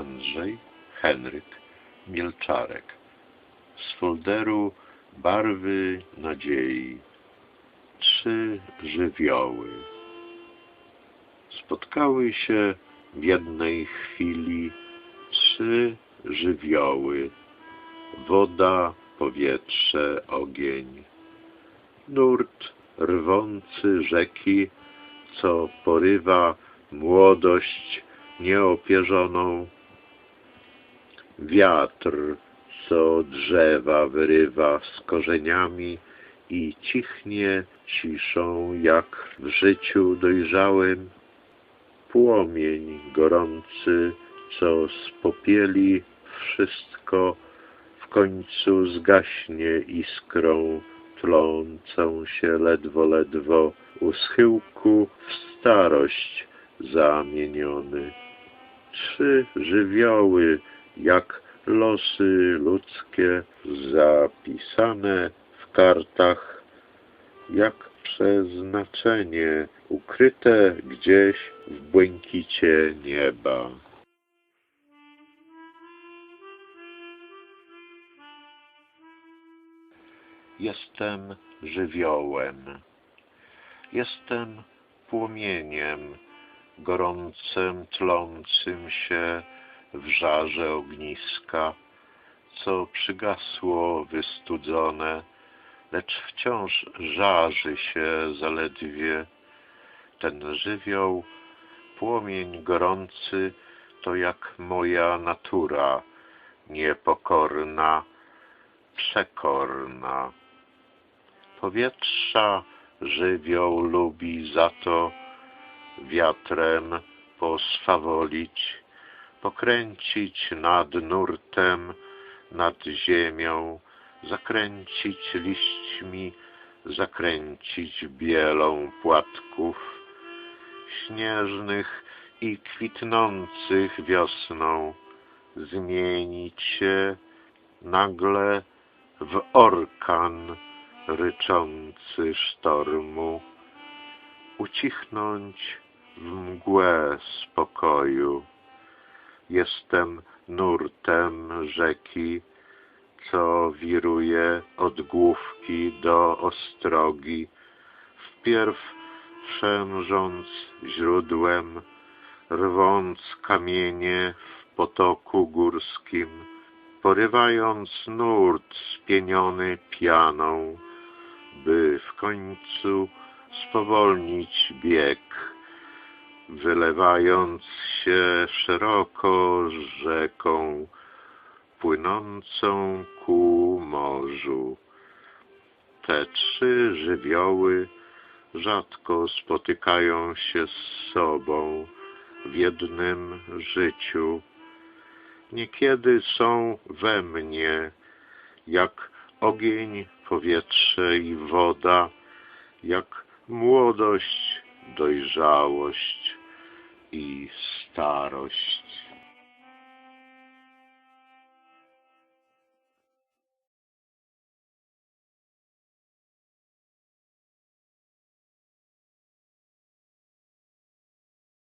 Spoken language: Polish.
Andrzej Henryk Mielczarek z folderu Barwy Nadziei. Trzy żywioły spotkały się w jednej chwili trzy żywioły woda, powietrze, ogień. Nurt rwący rzeki, co porywa młodość nieopierzoną. Wiatr, co drzewa wyrywa z korzeniami i cichnie ciszą, jak w życiu dojrzałym. Płomień gorący, co spopieli wszystko, w końcu zgaśnie iskrą, tlącą się ledwo, ledwo u schyłku w starość zamieniony. Trzy żywioły, jak losy ludzkie, zapisane w kartach, jak przeznaczenie ukryte gdzieś w błękicie nieba. Jestem żywiołem. Jestem płomieniem gorącym, tlącym się w żarze ogniska, co przygasło wystudzone, lecz wciąż żarzy się zaledwie. Ten żywioł, płomień gorący, to jak moja natura, niepokorna, przekorna. Powietrza żywioł lubi za to wiatrem poswawolić, pokręcić nad nurtem, nad ziemią, zakręcić liśćmi, zakręcić bielą płatków śnieżnych i kwitnących wiosną, zmienić się nagle w orkan ryczący sztormu, ucichnąć w mgłę spokoju. Jestem nurtem rzeki, co wiruje od główki do ostrogi, wpierw przemrząc źródłem, rwąc kamienie w potoku górskim, porywając nurt spieniony pianą, by w końcu spowolnić bieg, wylewając się szeroko rzeką płynącą ku morzu. Te trzy żywioły rzadko spotykają się z sobą w jednym życiu. Niekiedy są we mnie, jak ogień, powietrze i woda, jak młodość, dojrzałość starość.